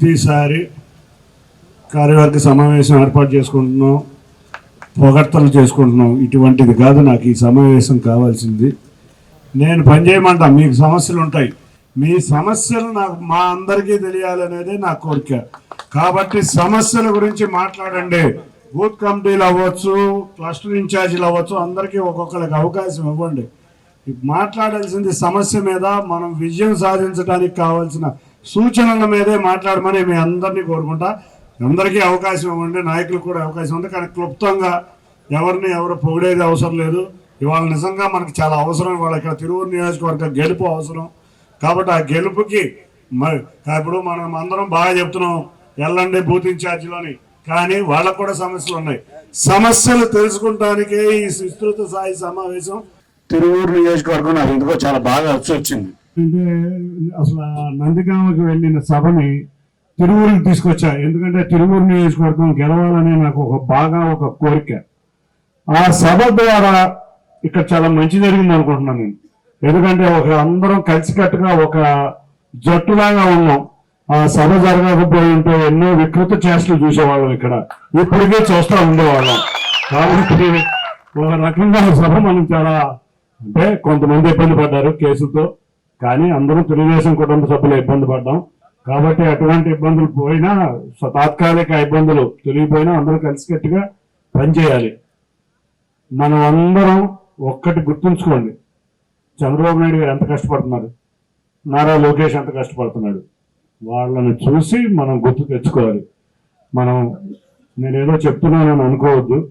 ప్రతిసారి కార్యవర్గ సమావేశం ఏర్పాటు చేసుకుంటున్నాం పొగడ్తలు చేసుకుంటున్నాం. ఇటువంటిది కాదు నాకు ఈ సమావేశం కావాల్సింది. నేను పనిచేయమంటా మీకు సమస్యలు ఉంటాయి. మీ సమస్యలు నాకు మా అందరికీ తెలియాలనేదే నా కోరిక. కాబట్టి సమస్యల గురించి మాట్లాడండి. బూత్ కమిటీలు అవ్వచ్చు క్లస్టర్ ఇన్ఛార్జీలు అవ్వచ్చు అందరికీ ఒక్కొక్కరికి అవకాశం ఇవ్వండి. మాట్లాడాల్సింది సమస్య మీద మనం విజయం సాధించడానికి కావాల్సిన సూచనల మీదే మాట్లాడమని మీ అందరినీ కోరుకుంటా. అందరికీ అవకాశం ఇవ్వండి నాయకులకు కూడా అవకాశం ఉంది. కానీ క్లుప్తంగా ఎవరిని ఎవరు పొగిడేది అవసరం లేదు. ఇవాళ నిజంగా మనకి చాలా అవసరం. ఇవాళ ఇక్కడ తిరువురు నియోజకవర్గ గెలుపు అవసరం. కాబట్టి ఆ గెలుపుకి మరి ఇప్పుడు మనం అందరం బాగా చెప్తున్నాం వెళ్ళండి బూత్ ఇన్ఛార్జిలోని. కానీ వాళ్ళకు కూడా సమస్యలు ఉన్నాయి. సమస్యలు తెలుసుకుంటానికే ఈ విస్తృత స్థాయి సమావేశం. తిరువూరు నియోజకవర్గం నాకు ఎందుకో చాలా బాగా వచ్చి వచ్చింది. అంటే అసలు నందిగామకి వెళ్ళిన సభని తిరువూరుకి తీసుకొచ్చా. ఎందుకంటే తిరువూరు నియోజకవర్గం గెలవాలనే నాకు ఒక బాగా ఒక కోరిక. ఆ సభ ద్వారా ఇక్కడ చాలా మంచి జరిగింది అనుకుంటున్నాను నేను. ఎందుకంటే ఒక అందరం కలిసికట్టుగా ఒక జట్టులాగా ఉన్నాం. ఆ సభ జరగకపోయి ఉంటే ఎన్నో వికృత చేష్టలు చూసేవాళ్ళం ఇక్కడ. ఇప్పటికే చూస్తూ ఉండేవాళ్ళం. కాబట్టి ఒక రకంగా సభ మనం చాలా అంటే కొంతమంది ఇబ్బంది పడ్డారు కేసుతో కానీ అందరూ తెలుగుదేశం కుటుంబ సభ్యులు ఇబ్బంది పడ్డాం. కాబట్టి అటువంటి ఇబ్బందులు పోయినా స- తాత్కాలిక ఇబ్బందులు తొలగిపోయినా అందరూ కలిసికట్టుగా పనిచేయాలి. మనం అందరం ఒక్కటి గుర్తుంచుకోండి. చంద్రబాబు నాయుడు గారు ఎంత కష్టపడుతున్నారు? నారా లోకేష్ ఎంత కష్టపడుతున్నాడు? వాళ్ళని చూసి మనం గుర్తు తెచ్చుకోవాలి. మనం నేనేదో చెప్తున్నానని అనుకోవద్దు.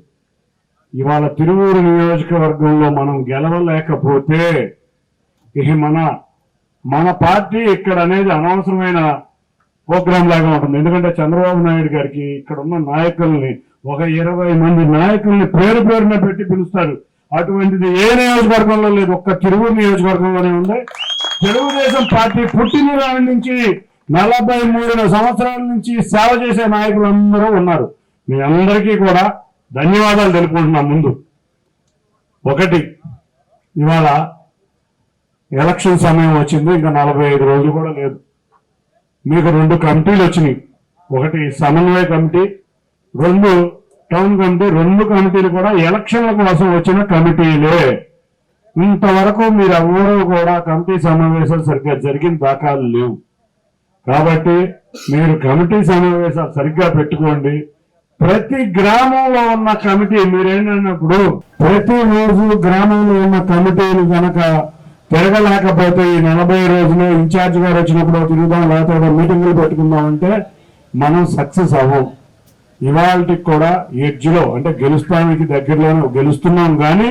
ఇవాళ తిరువూరు నియోజకవర్గంలో మనం గెలవలేకపోతే ఇహి మన మన పార్టీ ఇక్కడ అనేది అనవసరమైన ప్రోగ్రాం లాగా ఉంటుంది. ఎందుకంటే చంద్రబాబు నాయుడు గారికి ఇక్కడ ఉన్న నాయకుల్ని ఒక ఇరవై మంది నాయకుల్ని పేరు పేరున పెట్టి పిలుస్తారు. అటువంటిది ఏ నియోజకవర్గంలో లేదు. ఒక్క తిరుగు నియోజకవర్గంలోనే ఉంది. తెలుగుదేశం పార్టీ పుట్టిన నాటి నుంచి నలభై మూడు సంవత్సరాల నుంచి సేవ చేసే నాయకులందరూ ఉన్నారు. మీ అందరికీ కూడా ధన్యవాదాలు తెలుపుకుంటున్నాం ముందు. ఒకటి ఇవాళ ఎలక్షన్ సమయం వచ్చింది ఇంకా నలభై ఐదు రోజులు కూడా లేదు. మీకు రెండు కమిటీలు వచ్చినాయి. ఒకటి సమన్వయ కమిటీ రెండు టౌన్ కమిటీ రెండు కమిటీలు కూడా ఎలక్షన్ల కోసం వచ్చిన కమిటీలే. ఇంతవరకు మీరు ఎవరూ కూడా కమిటీ సమావేశాలు సరిగ్గా జరిగిన దాఖలు లేవు. కాబట్టి మీరు కమిటీ సమావేశాలు సరిగ్గా పెట్టుకోండి. ప్రతి గ్రామంలో ఉన్న కమిటీ మీరేంటన్నప్పుడు ప్రతి రోజు గ్రామంలో ఉన్న కమిటీలు కనుక తిరగలేకపోతే ఈ నలభై రోజులు ఇన్ఛార్జ్ గారు వచ్చినప్పుడు తిరుగుదాం లేకపోతే మీటింగులు పెట్టుకుందాం అంటే మనం సక్సెస్ అవ్వం. ఇవాళకి కూడా ఎడ్జ్లో అంటే గెలుస్తానికి దగ్గరలోనే గెలుస్తున్నాం కానీ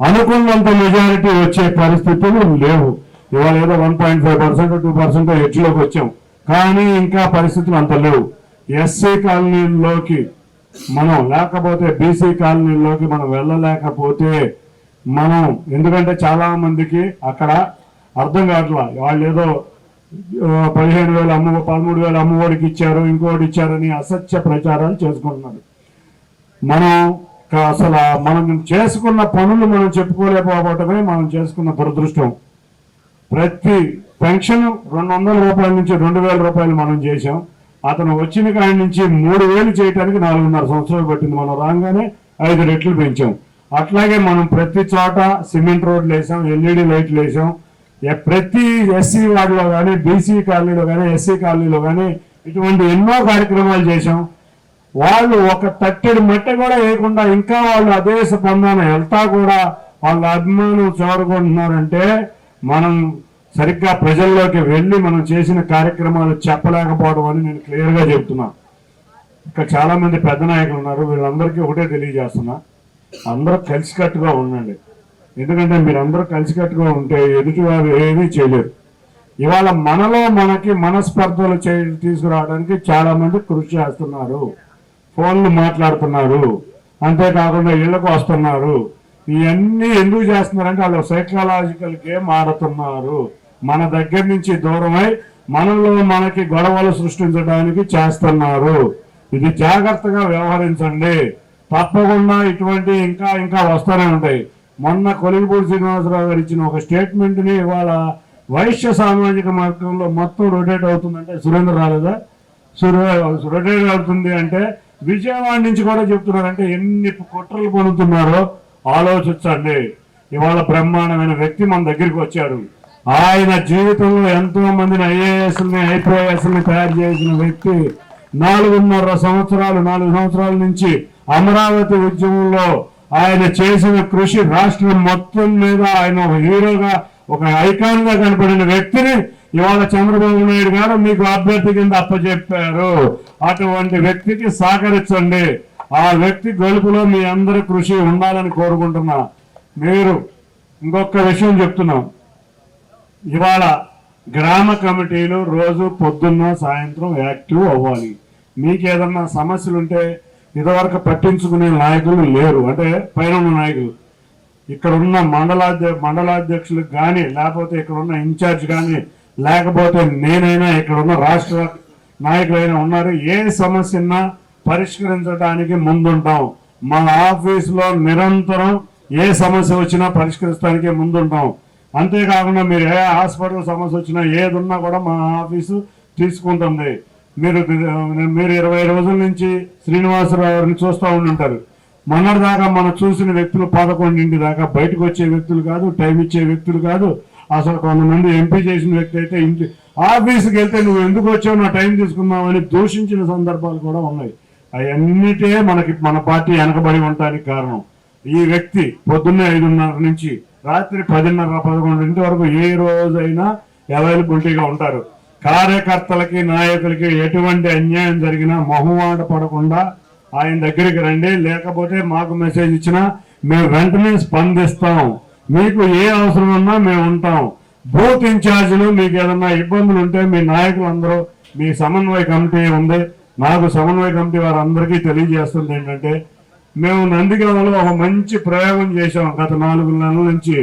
అనుకున్నంత మెజారిటీ వచ్చే పరిస్థితులు లేవు. ఇవాళ ఏదో one point five percent two percent ఎడ్జ్లోకి వచ్చాం. కానీ ఇంకా పరిస్థితులు అంత లేవు. ఎస్సీ కాలనీలోకి మనం లేకపోతే బీసీ కాలనీలోకి మనం వెళ్ళలేకపోతే మనం. ఎందుకంటే చాలా మందికి అక్కడ అర్థం కావట్లా. వాళ్ళు ఏదో పదిహేను వేలు అమ్మ పదమూడు వేలు అమ్మఒడికి ఇచ్చారు ఇంకోటి ఇచ్చారని అసత్య ప్రచారాలు చేసుకుంటున్నారు. మనం అసలు మనం చేసుకున్న పనులు మనం చెప్పుకోలేకపోవటమే మనం చేసుకున్న దురదృష్టం. ప్రతి పెన్షన్ రెండు వందల రూపాయల నుంచి రెండు వేల రూపాయలు మనం చేసాం అతను వచ్చిన కాడి నుంచి మూడు వేలు చేయడానికి నాలుగున్నర సంవత్సరాలు పట్టింది. మనం రాగానే ఐదు రెట్లు పెంచాం. అట్లాగే మనం ప్రతి చోట సిమెంట్ రోడ్లు వేసాం ఎల్ఈడి లైట్లు వేసాం. ప్రతి ఎస్సీ వార్డులో కానీ బీసీ కాలనీలో కానీ ఎస్సీ కాలనీలో కానీ ఇటువంటి ఎన్నో కార్యక్రమాలు చేశాం. వాళ్ళు ఒక తట్టెడు మట్టి కూడా వేయకుండా ఇంకా వాళ్ళు అదే స్పందన వెళ్తా కూడా వాళ్ళ అభిమానం చేరుకుంటున్నారంటే మనం సరిగ్గా ప్రజల్లోకి వెళ్ళి మనం చేసిన కార్యక్రమాలు చెప్పలేకపోవడం అని నేను క్లియర్గా చెప్తున్నా. ఇక్కడ చాలామంది పెద్ద నాయకులు ఉన్నారు వీళ్ళందరికీ ఒకటే తెలియజేస్తున్నా. అందరూ కలిసికట్టుగా ఉండండి. ఎందుకంటే మీరందరూ కలిసికట్టుగా ఉంటే ఎదుటివారు ఏమీ చేయలేరు. ఇవాళ మనలో మనకి మనస్పర్ధలు చే తీసుకురావడానికి చాలామంది కృషి చేస్తున్నారు. ఫోన్లు మాట్లాడుతున్నారు. అంతేకాకుండా ఇళ్ళకు వస్తున్నారు. ఇవన్నీ ఎందుకు చేస్తున్నారంటే వాళ్ళు సైకలాజికల్ గేమ్ ఆడుతున్నారు మన దగ్గర నుంచి దూరమై మనలో మనకి గొడవలు సృష్టించడానికి చేస్తున్నారు. ఇది జాగ్రత్తగా వ్యవహరించండి. తప్పకుండా ఇటువంటి ఇంకా ఇంకా వస్తూనే ఉంటాయి. మొన్న కొలిగిపూడి శ్రీనివాసరావు గారు ఇచ్చిన ఒక స్టేట్మెంట్ని ఇవాళ వైశ్య సామాజిక మార్గంలో మొత్తం రొటేట్ అవుతుందంటే సురేంద్ర రాలేదా? రొటేట్ అవుతుంది అంటే విజయవాడ నుంచి కూడా చెప్తున్నారు అంటే ఎన్ని కుట్రలు పొందుతున్నారో ఆలోచించండి. ఇవాళ బ్రహ్మాండమైన వ్యక్తి మన దగ్గరికి వచ్చారు ఆయన జీవితంలో ఎంతో మందిని ఐఏఎస్ని ఐపీఎస్ని తయారు చేసిన వ్యక్తి నాలుగున్నర సంవత్సరాలు నాలుగు సంవత్సరాల నుంచి అమరావతి ఉద్యమంలో ఆయన చేసిన కృషి రాష్ట్రం మొత్తం మీద ఆయన ఒక హీరోగా ఒక ఐకాన్గా కనపడిన వ్యక్తిని ఇవాళ చంద్రబాబు నాయుడు గారు మీకు అభ్యర్థి కింద అప్పచెప్పారు. అటువంటి వ్యక్తికి సహకరించండి. ఆ వ్యక్తి గెలుపులో మీ అందరి కృషి ఉండాలని కోరుకుంటున్నా. మీరు ఇంకొక విషయం చెప్తున్నాం. ఇవాళ గ్రామ కమిటీలు రోజు పొద్దున్న సాయంత్రం యాక్టివ్ అవ్వాలి. మీకు ఏదన్నా సమస్యలు ఉంటే ఇదివరకు పట్టించుకునే నాయకులు లేరు. అంటే పైన ఉన్న నాయకులు. ఇక్కడ ఉన్న మండలాధ్య మండలాధ్యక్షులకు కానీ లేకపోతే ఇక్కడ ఉన్న ఇన్ఛార్జ్ కానీ లేకపోతే నేనైనా ఇక్కడ ఉన్న రాష్ట్ర నాయకులైనా ఉన్నారు ఏ సమస్యన్నా పరిష్కరించడానికి ముందుంటాం. మా ఆఫీసులో నిరంతరం ఏ సమస్య వచ్చినా పరిష్కరించడానికి ముందుంటాం. అంతేకాకుండా మీరు ఏ హాస్పిటల్ సమస్య వచ్చినా ఏది ఉన్నా కూడా మా ఆఫీసు తీసుకుంటుంది. మీరు మీరు ఇరవై రోజుల నుంచి శ్రీనివాసరావు గారిని చూస్తూ ఉండుంటారు. మొన్నటి దాకా మనం చూసిన వ్యక్తులు పదకొండింటి దాకా బయటకు వచ్చే వ్యక్తులు కాదు టైం ఇచ్చే వ్యక్తులు కాదు. అసలు కొంతమంది ఎంపీ చేసిన వ్యక్తి అయితే ఇంటి ఆఫీస్కి వెళ్తే నువ్వు ఎందుకు వచ్చావు నా టైం తీసుకున్నావని దూషించిన సందర్భాలు కూడా ఉన్నాయి. అవన్నిటే మనకి మన పార్టీ వెనకబడి ఉండటానికి కారణం. ఈ వ్యక్తి పొద్దున్నే ఐదున్నర నుంచి రాత్రి పదిన్నర పదకొండింటి వరకు ఏ రోజైనా అవైలబిలిటీగా ఉంటారు. కార్యకర్తలకి నాయకులకి ఎటువంటి అన్యాయం జరిగినా మొహమాట పడకుండా ఆయన దగ్గరికి రండి. లేకపోతే మాకు మెసేజ్ ఇచ్చినా మేము వెంటనే స్పందిస్తాం. మీకు ఏ అవసరం ఉన్నా మేము ఉంటాం. బూత్ ఇన్ఛార్జీలు మీకు ఏదన్నా ఇబ్బందులు ఉంటే మీ నాయకులందరూ మీ సమన్వయ కమిటీ ఉంది. నాకు సమన్వయ కమిటీ వారందరికీ తెలియజేస్తుంది ఏంటంటే మేము నందిగామలో ఒక మంచి ప్రయోగం చేశాం గత నాలుగు నెలల నుంచి.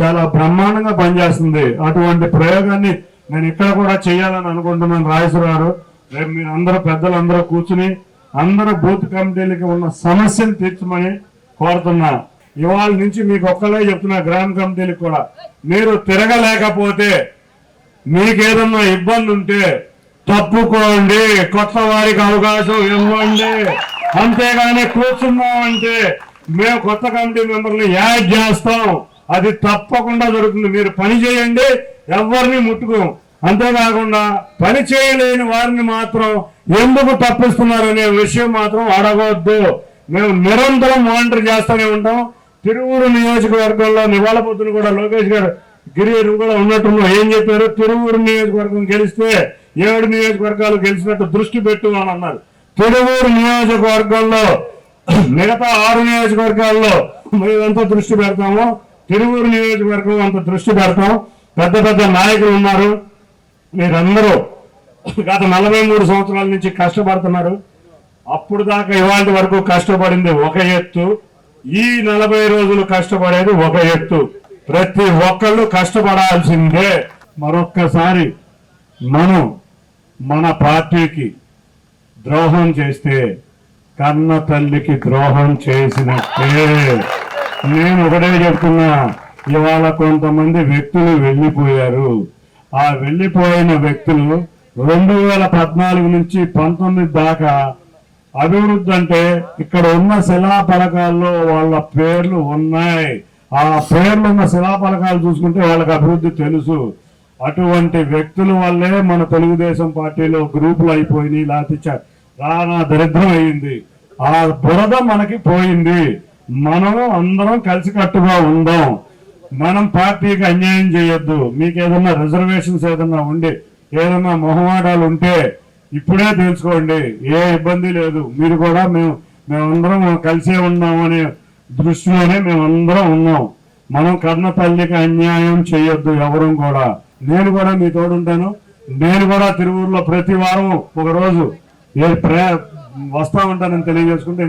చాలా బ్రహ్మాండంగా పనిచేస్తుంది. అటువంటి ప్రయోగాన్ని నేను ఇక్కడ కూడా చేయాలని అనుకుంటున్నాను రాజేశ్వర గారు. రేపు మీరు అందరూ పెద్దలందరూ కూర్చుని అందరూ బూత్ కమిటీలకి ఉన్న సమస్యను తీర్చమని కోరుతున్నా. ఇవాళ నుంచి మీకు ఒక్కలే చెప్తున్నా గ్రామ కమిటీలకు కూడా. మీరు తిరగలేకపోతే మీకేదన్నా ఇబ్బంది ఉంటే తప్పుకోండి. కొత్త వారికి అవకాశం ఇవ్వండి. అంతేగాని కూర్చున్నామంటే మేము కొత్త కమిటీ మెంబర్ని యాడ్ చేస్తాం. అది తప్పకుండా జరుగుతుంది మీరు పని చేయండి. ఎవరిని ముట్టుకోం. అంతేకాకుండా పని చేయలేని వారిని మాత్రం ఎందుకు తప్పిస్తున్నారనే విషయం మాత్రం అడగవద్దు మేము నిరంతరం మానిటర్ చేస్తూనే ఉంటాం. తిరువురు నియోజకవర్గంలో నివాళ పొద్దున కూడా లోకేష్ గారు గిరి కూడా ఉన్నట్టున్నావు ఏం చెప్పారు? తిరువురు నియోజకవర్గం గెలిస్తే ఏడు నియోజకవర్గాలు గెలిచినట్టు దృష్టి పెట్టు అని అన్నారు. తిరువూరు నియోజకవర్గంలో మిగతా ఆరు నియోజకవర్గాల్లో మేమంతా దృష్టి పెడతాము. తిరువూరు నియోజకవర్గం అంత దృష్టి పెడతాం. పెద్ద పెద్ద నాయకులు ఉన్నారు. మీరందరూ గత నలభై మూడు సంవత్సరాల నుంచి కష్టపడుతున్నారు. అప్పుడు దాకా ఇవాళ వరకు కష్టపడింది ఒక ఎత్తు. ఈ నలభై రోజులు కష్టపడేది ఒక ఎత్తు. ప్రతి ఒక్కళ్ళు కష్టపడాల్సిందే. మరొక్కసారి మనం మన పార్టీకి ద్రోహం చేస్తే కన్న తల్లికి ద్రోహం చేసినట్టే. నేను ఒకటే చెప్తున్నా. ఇవాళ కొంతమంది వ్యక్తులు వెళ్ళిపోయారు. ఆ వెళ్ళిపోయిన వ్యక్తులు రెండు వేల పద్నాలుగు నుంచి పంతొమ్మిది దాకా అభివృద్ధి అంటే ఇక్కడ ఉన్న శిలాఫలకాల్లో వాళ్ళ పేర్లు ఉన్నాయి. ఆ పేర్లు ఉన్న శిలాఫలకాలు చూసుకుంటే వాళ్ళకి అభివృద్ధి తెలుసు. అటువంటి వ్యక్తుల వల్లే మన తెలుగుదేశం పార్టీలో గ్రూపులు అయిపోయినాయి. లేకపోతే చ- రానా దరిద్రం అయింది. ఆ బురద మనకి పోయింది. మనము అందరం కలిసికట్టుగా ఉందాం. మనం పార్టీకి అన్యాయం చేయొద్దు. మీకు ఏదన్నా రిజర్వేషన్స్ ఏదన్నా ఉండి ఏదన్నా మొహమాటాలు ఉంటే ఇప్పుడే తెలుసుకోండి. ఏ ఇబ్బంది లేదు. మీరు కూడా మేము మేమందరం కలిసే ఉన్నాం అనే దృష్టిలోనే మేమందరం ఉన్నాం. మనం కర్ణ తల్లికి అన్యాయం చేయొద్దు ఎవరూ కూడా. నేను కూడా మీ తోడుంటాను. నేను కూడా తిరువూరులో ప్రతి వారం ఒక రోజు ఏ ప్రే వస్తా ఉంటానని తెలియజేసుకుంటే